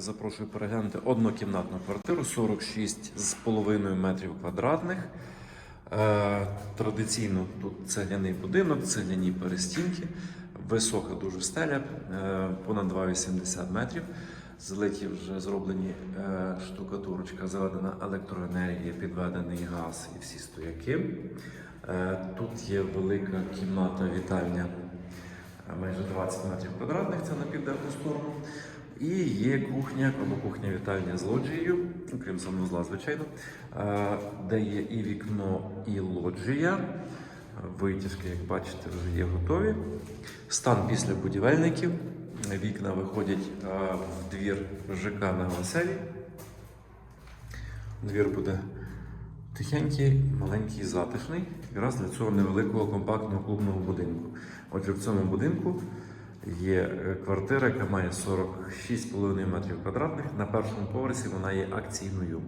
Запрошую переглянути однокімнатну квартиру 46,5 метрів квадратних. Е, традиційно тут цегляний будинок, цегляні перестінки, висока дуже стеля, е, понад 2,80 метрів. Злиті вже зроблені е, штукатурочка, заведена електроенергія, підведений газ і всі стояки. Тут є велика кімната вітальня майже 20 метрів квадратних, це на південну сторону. І є кухня або кухня вітальня з лоджією, окрім санвузла, звичайно, де є і вікно, і лоджія. Витяжки, як бачите, вже є готові. Стан після будівельників. Вікна виходять в двір ЖК на веселі. Двір буде тихенький, маленький, затишний, якраз для цього невеликого компактного клубного будинку. Отже, в цьому будинку є е, квартира, яка має 46,5 метрів квадратних. На першому поверсі вона є акційною.